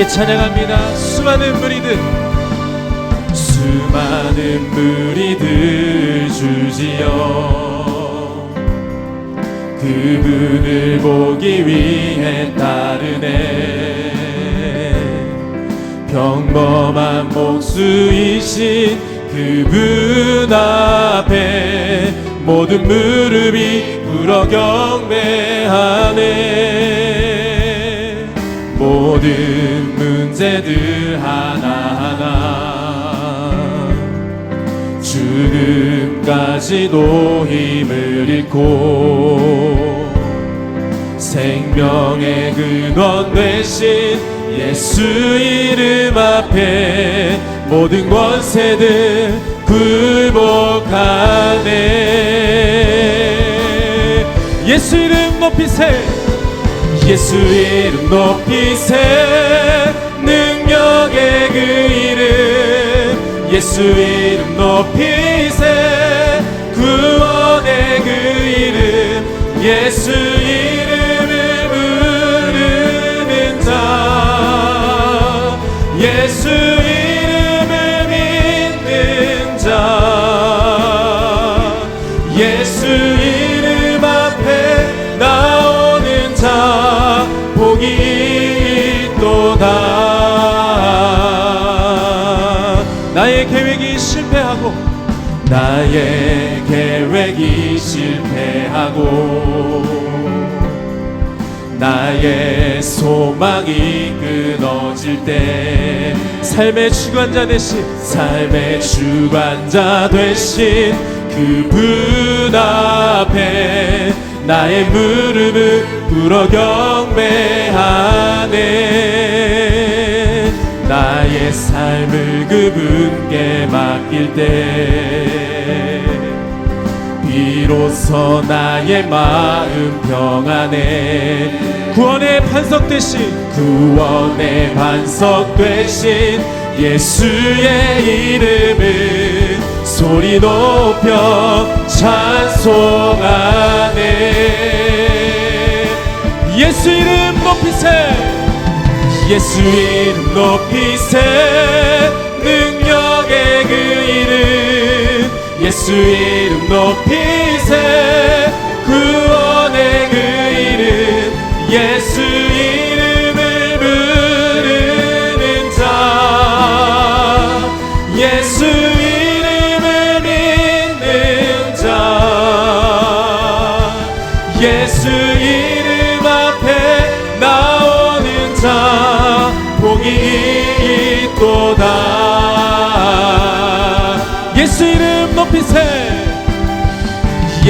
함께 찬양합니다. 수많은 무리들, 수많은 무리들 주지요. 그분을 보기 위해 따르네. 평범한 목수이신 그분 앞에 모든 무릎이 꿇어 경배하네 모든 문제들 하나하나. 죽음까지도 힘을 잃고 생명의 근원 되신 예수 이름 앞에 모든 권세들 굴복하네. 예수 이름 높이세. 예수 이름 높이세 그 이름 예수 이름 높이세 구원의 그 이름 예수 이름 실패하고 나의 계획이 실패하고 나의 소망이 끊어질 때 삶의 주관자 되신 삶의 주관자 되신 그분 앞에 나의 무릎을 꿇어 경배하네 삶을 그분께 맡길 때 비로소 나의 마음 평안해 구원의 반석 되신 구원의 반석 되신 예수의 이름을 소리 높여 찬송하네. 예수 이름 높이세 예수 이름 높이세 능력의 그 이름. 예수 이름 높이세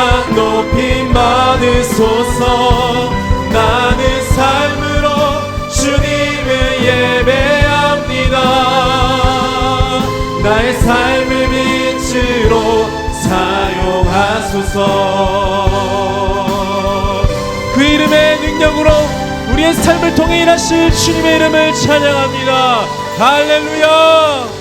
주님만 높이 받으소서. 나는 삶으로 주님을 예배합니다. 나의 삶을 빛으로 사용하소서. 그 이름의 능력으로 우리의 삶을 통해 일하실 주님의 이름을 찬양합니다. 할렐루야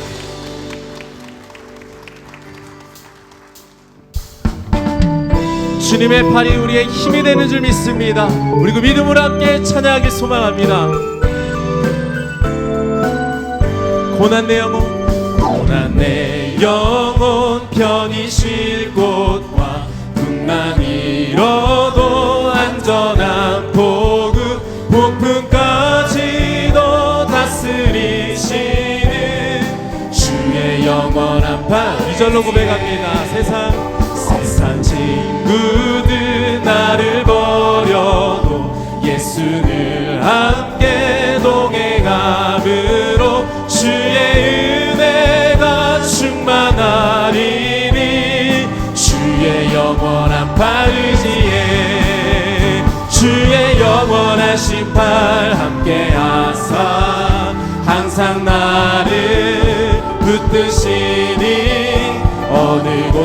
주님의 팔이 우리의 힘이 되는 줄 믿습니다. 우리 그 믿음으로 함께 찬양하기 소망합니다. 고난 내 영혼 고난 내 영혼 편히 쉴 곳과 풍만 잃어도 안전한 보급 폭풍까지도 다스리시는 주의 영원한 발 2절로 고백합니다 세상 good.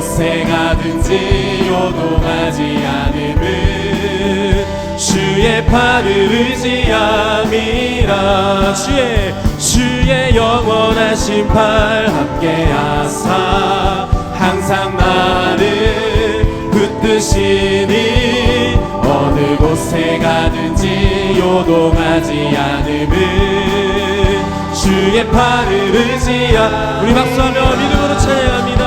가든지 요동하지 않음은 주의 팔을 의지함이라. 주의 주의 영원한 심판 함께하사 항상 나를 붙드시니 어느 곳에 가든지 요동하지 않음은 주의 팔을 의지하 우리 박수하며 믿음으로 찬양합니다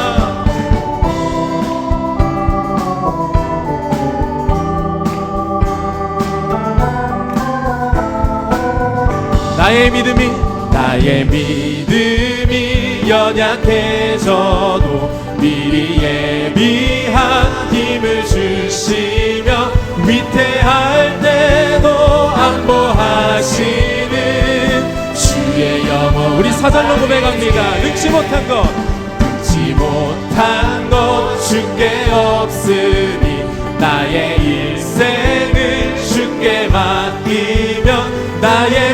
나의 믿음이 나의 믿음이 연약해져도 미리 예비한 힘을 주시며 위태할 때도 안보하시는 주의 영원 우리 사절로 고백합니다. 능치 못한 것 능치 못한 것 주께 없으니 나의 일생을 주께 맡기면 나의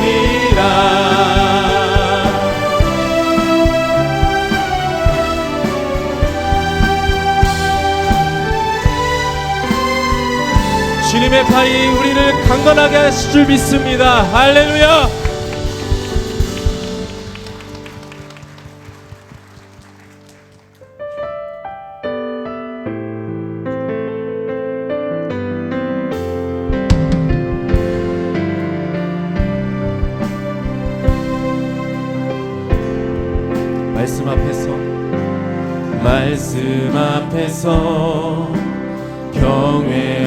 주님의 팔이 우리를 강건하게 하실 줄 믿습니다. 할렐루야! 말씀 앞에서 말씀 앞에서 경외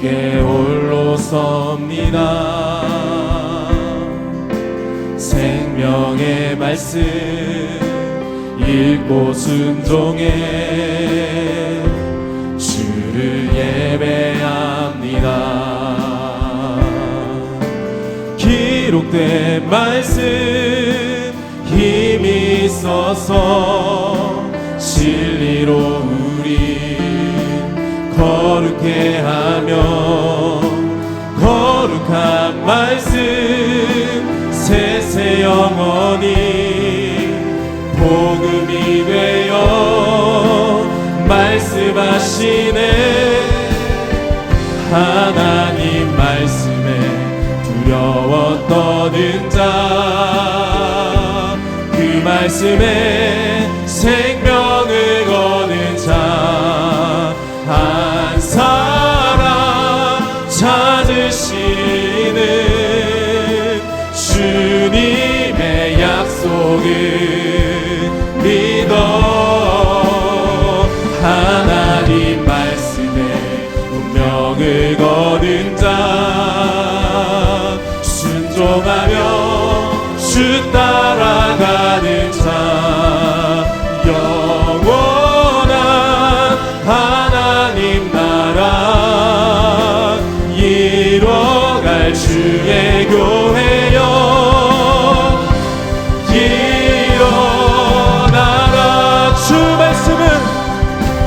주께 홀로 섭니다. 생명의 말씀 읽고 순종해 주를 예배합니다. 기록된 말씀 힘이 있어서 진리로 거룩해 하며 거룩한 말씀 세세 영원히 복음이 되어 말씀하시네. 하나님 말씀에 두려워 떠는 자 그 말씀에 생명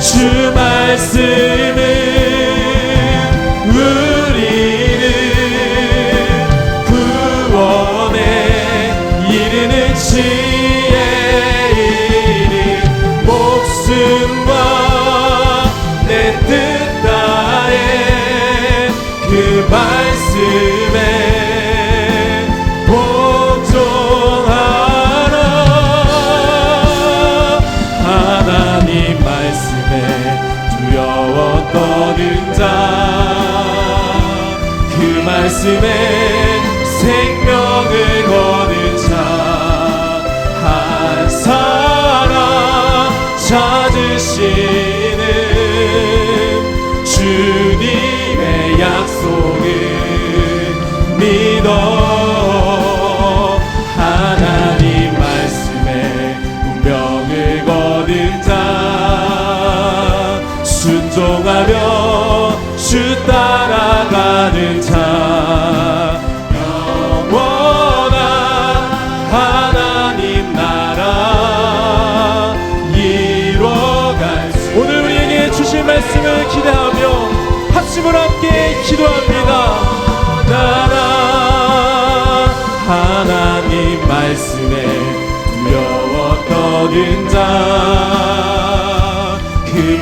주 말씀은 우리를 구원에 이르는 지혜 이르 목숨과 내 뜻 다해 그 말씀 말씀에 생명을 거는 자한 사람 찾으시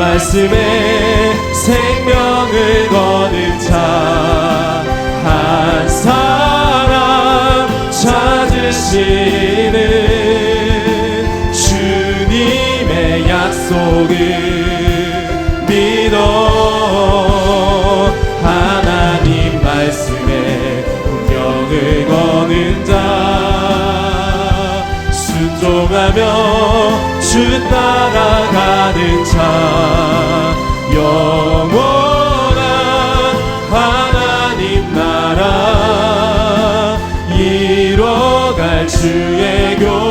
말씀에 생명을 거는 자한 사람 찾으시는 주님의 약속을 믿어 하나님 말씀에 운명을 거는 자 순종하며 주 따라가는 자 영원한 하나님 나라 이뤄갈 주의 교